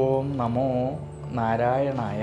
ഓം നമോ നാരായണായ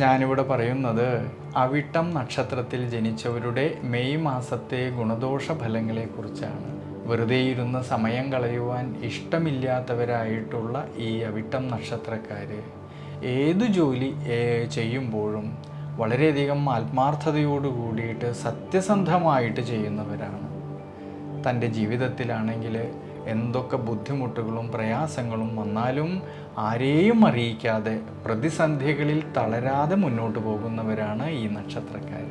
ഞാനിവിടെ പറയുന്നത് അവിട്ടം നക്ഷത്രത്തിൽ ജനിച്ചവരുടെ മെയ് മാസത്തെ ഗുണദോഷ ഫലങ്ങളെക്കുറിച്ചാണ് വെറുതെ ഇരുന്ന് സമയം കളയുവാൻ ഇഷ്ടമില്ലാത്തവരായിട്ടുള്ള ഈ അവിട്ടം നക്ഷത്രക്കാർ ഏത് ജോലി ചെയ്യുമ്പോഴും വളരെയധികം ആത്മാർത്ഥതയോട് കൂടിയിട്ട് സത്യസന്ധമായിട്ട് ചെയ്യുന്നവരാണ്. തന്റെ ജീവിതത്തിലാണെങ്കിൽ എന്തൊക്കെ ബുദ്ധിമുട്ടുകളും പ്രയാസങ്ങളും വന്നാലും ആരെയും അറിയിക്കാതെ പ്രതിസന്ധികളിൽ തളരാതെ മുന്നോട്ട് പോകുന്നവരാണ് ഈ നക്ഷത്രക്കാർ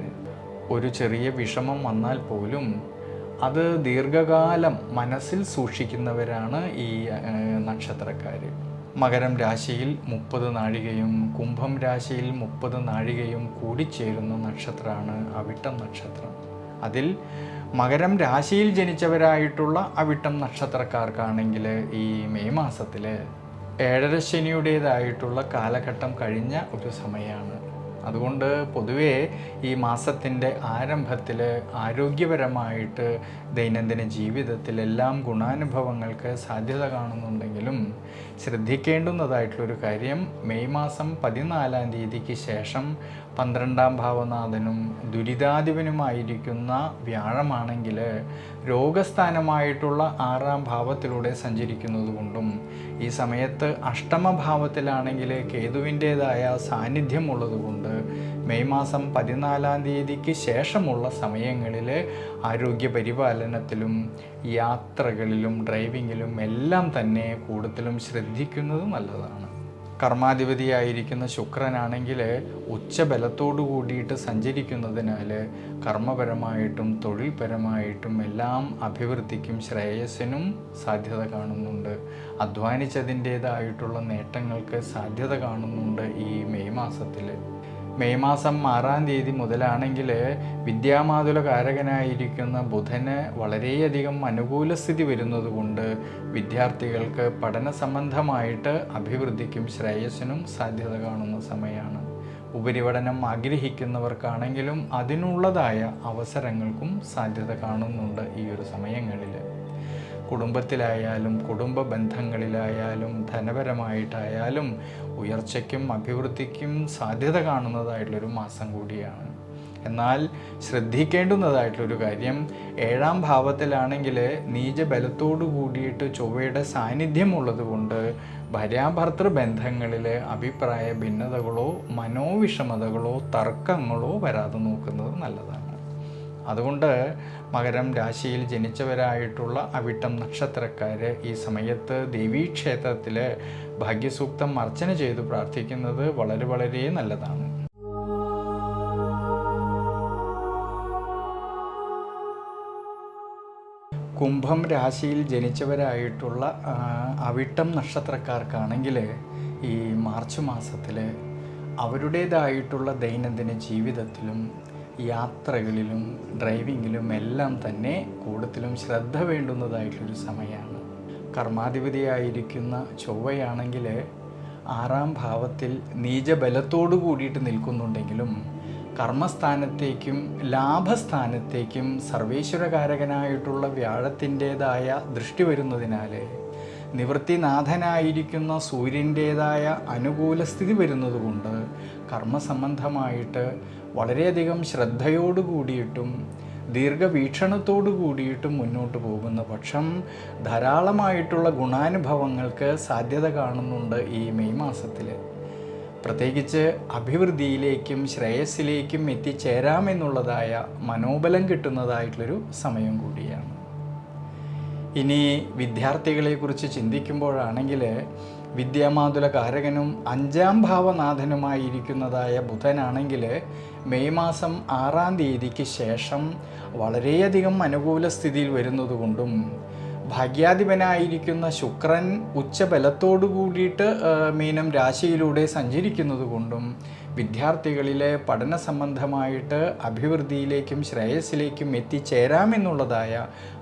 ഒരു ചെറിയ വിഷമം വന്നാൽ പോലും അത് ദീർഘകാലം മനസ്സിൽ സൂക്ഷിക്കുന്നവരാണ് ഈ നക്ഷത്രക്കാർ മകരം രാശിയിൽ മുപ്പത് നാഴികയും കുംഭം രാശിയിൽ മുപ്പത് നാഴികയും കൂടിച്ചേരുന്ന നക്ഷത്രമാണ് അവിട്ടം നക്ഷത്രം. അതിൽ മകരം രാശിയിൽ ജനിച്ചവരായിട്ടുള്ള അവിട്ടം നക്ഷത്രക്കാർക്കാണെങ്കിൽ ഈ മെയ് മാസത്തിൽ ഏഴര ശനിയുടേതായിട്ടുള്ള കാലഘട്ടം കഴിഞ്ഞ ഒരു സമയമാണ്. അതുകൊണ്ട് പൊതുവേ ഈ മാസത്തിന്റെ ആരംഭത്തിൽ ആരോഗ്യപരമായിട്ട് ദൈനംദിന ജീവിതത്തിൽ എല്ലാം ഗുണാനുഭവങ്ങൾക്ക് സാധ്യത കാണുന്നുണ്ടെങ്കിലും ശ്രദ്ധിക്കേണ്ടുന്നതായിട്ടുള്ളൊരു കാര്യം മെയ് മാസം പതിനാലാം തീയതിക്ക് ശേഷം പന്ത്രണ്ടാം ഭാവനാഥനും ദുരിതാധിപനുമായിരിക്കുന്ന വ്യാഴമാണെങ്കിൽ രോഗസ്ഥാനമായിട്ടുള്ള ആറാം ഭാവത്തിലൂടെ സഞ്ചരിക്കുന്നതുകൊണ്ടും ഈ സമയത്ത് അഷ്ടമഭാവത്തിലാണെങ്കിൽ കേതുവിന്റേതായ സാന്നിധ്യമുള്ളതുകൊണ്ട് മെയ് മാസം പതിനാലാം തീയതിക്ക് ശേഷമുള്ള സമയങ്ങളിൽ ആരോഗ്യ പരിപാലനത്തിലും യാത്രകളിലും ഡ്രൈവിങ്ങിലും എല്ലാം തന്നെ കൂടുതലും ശ്രദ്ധിക്കുന്നത് നല്ലതാണ്. കർമാധിപതിയായിരിക്കുന്ന ശുക്രനാണെങ്കിൽ ഉച്ചബലത്തോടു കൂടിയിട്ട് സഞ്ചരിക്കുന്നതിനാൽ കർമ്മപരമായിട്ടും തൊഴിൽപരമായിട്ടും എല്ലാം അഭിവൃദ്ധിക്കും ശ്രേയസ്സിനും സാധ്യത കാണുന്നുണ്ട്. അധ്വാനിച്ചതിന്റേതായിട്ടുള്ള നേട്ടങ്ങൾക്ക് സാധ്യത കാണുന്നുണ്ട് ഈ മെയ് മാസത്തിൽ മെയ് മാസം ആറാം തീയതി മുതലാണെങ്കിൽ വിദ്യാമാതുല കാരകനായിരിക്കുന്ന ബുധന് വളരെയധികം അനുകൂല സ്ഥിതി വരുന്നതുകൊണ്ട് വിദ്യാർത്ഥികൾക്ക് പഠന സംബന്ധമായിട്ട് അഭിവൃദ്ധിക്കും ശ്രേയസ്സിനും സാധ്യത കാണുന്ന സമയമാണ് ഉപരിപഠനം ആഗ്രഹിക്കുന്നവർക്കാണെങ്കിലും അതിനുള്ളതായ അവസരങ്ങൾക്കും സാധ്യത കാണുന്നുണ്ട് ഈ ഒരു സമയങ്ങളിൽ കുടുംബത്തിലായാലും കുടുംബ ബന്ധങ്ങളിലായാലും ധനപരമായിട്ടായാലും ഉയർച്ചയ്ക്കും അഭിവൃദ്ധിക്കും സാധ്യത കാണുന്നതായിട്ടുള്ളൊരു മാസം കൂടിയാണ്. എന്നാൽ ശ്രദ്ധിക്കേണ്ടുന്നതായിട്ടുള്ളൊരു കാര്യം ഏഴാം ഭാവത്തിലാണെങ്കിൽ നീചബലത്തോടു കൂടിയിട്ട് ചൊവ്വയുടെ സാന്നിധ്യമുള്ളത് കൊണ്ട് ഭാര്യാഭർത്തൃ ബന്ധങ്ങളിൽ അഭിപ്രായ ഭിന്നതകളോ മനോവിഷമതകളോ തർക്കങ്ങളോ വരാതെ നോക്കുന്നത് നല്ലതാണ്. അതുകൊണ്ട് മകരം രാശിയിൽ ജനിച്ചവരായിട്ടുള്ള അവിട്ടം നക്ഷത്രക്കാർ ഈ സമയത്ത് ദേവീക്ഷേത്രത്തിൽ ഭാഗ്യസൂക്തം അർച്ചന ചെയ്ത് പ്രാർത്ഥിക്കുന്നത് വളരെ വളരെ നല്ലതാണ്. കുംഭം രാശിയിൽ ജനിച്ചവരായിട്ടുള്ള അവിട്ടം നക്ഷത്രക്കാർക്കാണെങ്കിൽ ഈ മാർച്ച് മാസത്തിൽ അവരുടേതായിട്ടുള്ള ദൈനംദിന ജീവിതത്തിലും യാത്രകളിലും ഡ്രൈവിങ്ങിലും എല്ലാം തന്നെ കൂടുതലും ശ്രദ്ധ വേണ്ടുന്നതായിട്ടൊരു സമയമാണ്. കർമാധിപതിയായിരിക്കുന്ന ചൊവ്വയാണെങ്കിൽ ആറാം ഭാവത്തിൽ നീചബലത്തോടു കൂടിയിട്ട് നിൽക്കുന്നുണ്ടെങ്കിലും കർമ്മസ്ഥാനത്തേക്കും ലാഭസ്ഥാനത്തേക്കും സർവേശ്വരകാരകനായിട്ടുള്ള വ്യാഴത്തിന്റെതായ ദൃഷ്ടി വരുന്നതിനാൽ നിവൃത്തിനാഥനായിരിക്കുന്ന സൂര്യന്റേതായ അനുകൂല സ്ഥിതി വരുന്നതുകൊണ്ട് കർമ്മസംബന്ധമായിട്ട് വളരെയധികം ശ്രദ്ധയോടു കൂടിയിട്ടും ദീർഘവീക്ഷണത്തോടു കൂടിയിട്ടും മുന്നോട്ട് പോകുന്ന പക്ഷം ധാരാളമായിട്ടുള്ള ഗുണാനുഭവങ്ങൾക്ക് സാധ്യത കാണുന്നുണ്ട് ഈ മെയ് മാസത്തിൽ പ്രത്യേകിച്ച് അഭിവൃദ്ധിയിലേക്കും ശ്രേയസ്സിലേക്കും എത്തിച്ചേരാമെന്നുള്ളതായ മനോബലം കിട്ടുന്നതായിട്ടുള്ളൊരു സമയം കൂടിയാണ്. ഇനി വിദ്യാർത്ഥികളെക്കുറിച്ച് ചിന്തിക്കുമ്പോഴാണെങ്കിൽ വിദ്യാമാതുല കാരകനും അഞ്ചാം ഭാവനാഥനുമായിരിക്കുന്നതായ ബുധനാണെങ്കിൽ മെയ് മാസം ആറാം തീയതിക്ക് ശേഷം വളരെയധികം അനുകൂല സ്ഥിതിയിൽ വരുന്നതുകൊണ്ടും ഭാഗ്യാധിപനായിരിക്കുന്ന ശുക്രൻ ഉച്ചബലത്തോടു കൂടിയിട്ട് മീനം രാശിയിലൂടെ സഞ്ചരിക്കുന്നത് കൊണ്ടും വിദ്യാർത്ഥികളിലെ പഠന സംബന്ധമായിട്ട് അഭിവൃദ്ധിയിലേക്കും ശ്രേയസ്സിലേക്കും എത്തിച്ചേരാമെന്നുള്ളതായ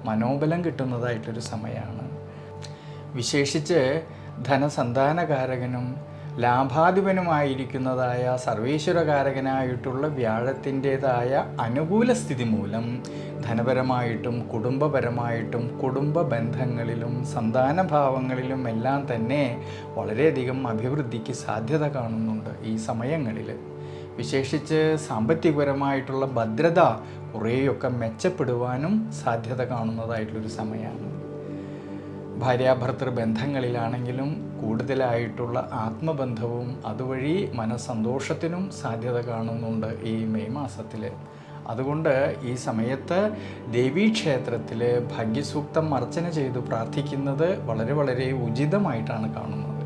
മനോബലം കിട്ടുന്നതായിട്ടൊരു സമയമാണ്. വിശേഷിച്ച് ധനസന്താനകാരകനും ലാഭാധിപനുമായിരിക്കുന്നതായ സർവീശ്വരകാരകനായിട്ടുള്ള വ്യാഴത്തിന്റെതായ അനുകൂല സ്ഥിതി മൂലം ധനപരമായിട്ടും കുടുംബപരമായിട്ടും കുടുംബ ബന്ധങ്ങളിലും സന്താനഭാവങ്ങളിലും എല്ലാം തന്നെ വളരെയധികം അഭിവൃദ്ധിക്ക് സാധ്യത കാണുന്നുണ്ട് ഈ സമയങ്ങളിൽ. വിശേഷിച്ച് സാമ്പത്തികപരമായിട്ടുള്ള ഭദ്രത കുറേയൊക്കെ മെച്ചപ്പെടുവാനും സാധ്യത കാണുന്നതായിട്ടുള്ളൊരു സമയമാണ്. ഭാര്യാഭർത്തൃ ബന്ധങ്ങളിലാണെങ്കിലും കൂടുതലായിട്ടുള്ള ആത്മബന്ധവും അതുവഴി മനസ്സന്തോഷത്തിനും സാധ്യത കാണുന്നുണ്ട് ഈ മെയ് മാസത്തിൽ അതുകൊണ്ട് ഈ സമയത്ത് ദേവീക്ഷേത്രത്തിൽ ഭാഗ്യസൂക്തം അർച്ചന ചെയ്തു പ്രാർത്ഥിക്കുന്നത് വളരെ വളരെ ഉചിതമായിട്ടാണ് കാണുന്നത്.